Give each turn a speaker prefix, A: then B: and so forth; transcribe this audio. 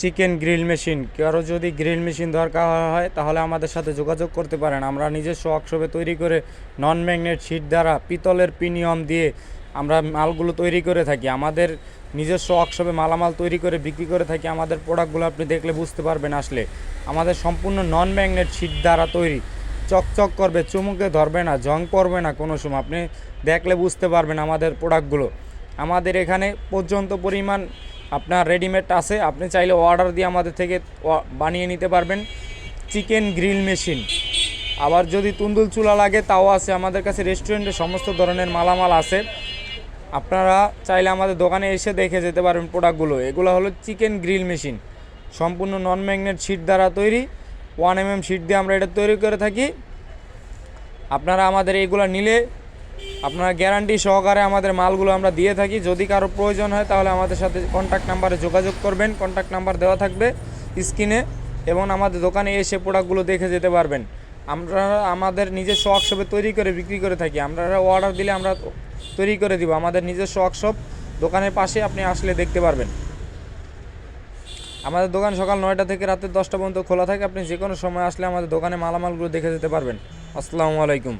A: Chicken grill machine. কারও যদি grill machine দরকার হয়, তাহলে আমাদের সাথে যোগাযোগ করতে পারেন। আমরা নিজস্ব ওয়ার্কশপে তৈরি করে নন ম্যাগনেট শিট দ্বারা পিতলের প্রিমিয়াম দিয়ে আমরা মালগুলো তৈরি করে থাকি। আমাদের নিজস্ব ওয়ার্কশপে মালামাল তৈরি করে বিক্রি করে থাকি। আমাদের প্রোডাক্টগুলো আপনি দেখলে বুঝতে পারবেন আসলে। আমাদের সম্পূর্ণ নন ম্যাগনেট শিট দ্বারা তৈরি। চকচক করবে, চুমুকে ধরবে না, জং পড়বে না কোনো সময়। আপনি দেখলে বুঝতে পারবেন আমাদের প্রোডাক্টগুলো। আমাদের এখানে পর্যন্ত পরিমাণ আপনার রেডিমেড আছে, আপনি চাইলে অর্ডার দিয়ে আমাদের থেকে বানিয়ে নিতে পারবেন। চিকেন গ্রিল মেশিন আবার যদি তুন্দুল চুলা লাগে, তাও আছে। আমাদের কাছে রেস্টুরেন্টে সমস্ত ধরনের মালামাল আছে। আপনারা চাইলে আমাদের দোকানে এসে দেখে যেতে পারবেন প্রোডাক্টগুলো এগুলো হলো চিকেন গ্রিল মেশিন সম্পূর্ণ নন ম্যাগনেট শিট দ্বারা তৈরি। ওয়ান এম এম শিট দিয়ে আমরা এটা তৈরি করে থাকি। আপনারা আমাদের এইগুলো নিলে আপনারা গ্যারান্টি সহকারে আমাদের মালগুলো আমরা দিয়ে থাকি। যদি কারও প্রয়োজন হয়, তাহলে আমাদের সাথে কন্ট্যাক্ট নাম্বারে যোগাযোগ করবেন। কন্ট্যাক্ট নাম্বার দেওয়া থাকবে স্ক্রিনে এবং আমাদের দোকানে এসে প্রোডাক্টগুলো দেখে যেতে পারবেন। আমরা আমাদের নিজস্ব ওয়ার্কশপে তৈরি করে বিক্রি করে থাকি। আপনারা অর্ডার দিলে আমরা তৈরি করে দিব। আমাদের নিজস্ব ওয়ার্কশপ দোকানের পাশে আপনি আসলে দেখতে পারবেন। আমাদের দোকান সকাল নয়টা থেকে রাতে দশটা পর্যন্ত খোলা থাকে। আপনি যে কোনো সময় আসলে আমাদের দোকানে মালামালগুলো দেখে যেতে পারবেন। আসসালামু আলাইকুম।